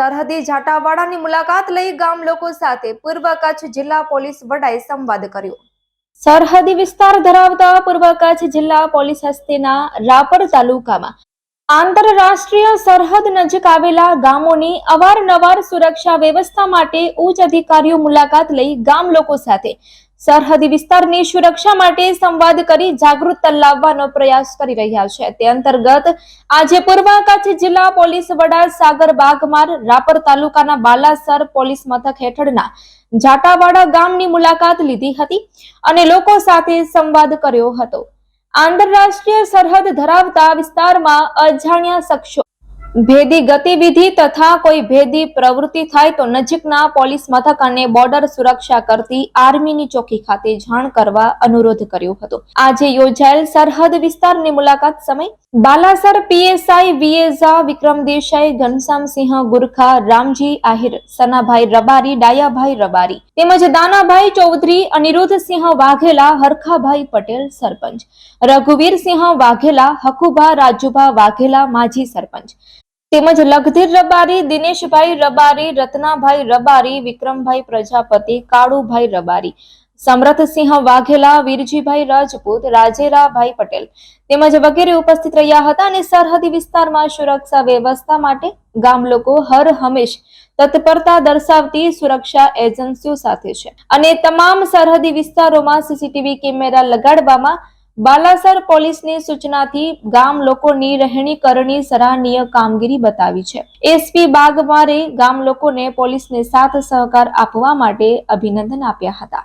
સરહદી ઝાટાવાડાની મુલાકાત લઈ ગામ લોકો સાથે પૂર્વ કચ્છ જિલ્લા પોલીસ વડાએ સંવાદ કર્યો. સરહદી વિસ્તાર ધરાવતા પૂર્વ કચ્છ જિલ્લા પોલીસ હસ્તીના રાપર તાલુકામાં આંતરરાષ્ટ્રીય સરહદ નજીક આવેલા ગામોની અવારનવાર સુરક્ષા વ્યવસ્થા માટે ઉચ્ચ અધિકારીઓ મુલાકાત લઈ ગામ લોકો સાથે સરહદી વિસ્તારની સુરક્ષા માટે સંવાદ કરી જાગૃતતા લાવવાનો પ્રયાસ કરી રહ્યા છે. તે અંતર્ગત આજે પૂર્વ કચ્છ જિલ્લા પોલીસ વડા સાગર બાગમાર, રાપર તાલુકાના બાલાસર પોલીસ મથક હેઠળના જાટાવાડા ગામની મુલાકાત લીધી હતી અને લોકો સાથે સંવાદ કર્યો હતો. આંતરરાષ્ટ્રીય સરહદ ધરાવતા વિસ્તારમાં અજાણ્યા શખ્સો ભેદી ગતિવિધિ તથા કોઈ ભેદી પ્રવૃત્તિ થાય તો નજીકના પોલીસ મથક અને બોર્ડર સુરક્ષા કરતી આર્મીની ચોકી ખાતે જાણ કરવા અનુરોધ કર્યો હતો. આજે યોજાયેલ સરહદ વિસ્તારની મુલાકાત સમય બાલાસર પીએસઆઈ વીએઝા વિક્રમ દેસાઈ ઘનશ્યામસિંહ ગુરખા, રામજી આહિર, સનાભાઈ રબારી, ડાયાભાઈ રબારી તેમજ દાનાભાઈ ચૌધરી, અનિરુદ્ધસિંહ વાઘેલા, હરખાભાઈ પટેલ સરપંચ, રઘુવીરસિંહ વાઘેલા, હકુભા રાજુભા વાઘેલા માજી સરપંચ તેમજ લગધીર રબારી, દિનેશભાઈ રબારી, રત્નાભાઈ રબારી, વિક્રમભાઈ પ્રજાપતિ, કાળુભાઈ રબારી, સમરથસિંહ વાઘેલા, વીરજીભાઈ રાજપૂત, રાજેરાભાઈ પટેલ તેમજ વગેરે ઉપસ્થિત રહ્યા હતા અને સરહદી વિસ્તારમાં સુરક્ષા વ્યવસ્થા માટે ગામ લોકો હર હંમેશ તત્પરતા દર્શાવતી સુરક્ષા એજન્સીઓ સાથે છે. અને તમામ સરહદી વિસ્તારોમાં સીસીટીવી કેમેરા લગાડવામાં બાલાસર પોલીસની સૂચનાથી ગામ લોકોની રહેણી કરણી સરાહનીય કામગીરી બતાવી છે. એસપી બાગમારે ગામ લોકોને પોલીસને સાથ સહકાર આપવા માટે અભિનંદન આપ્યા હતા.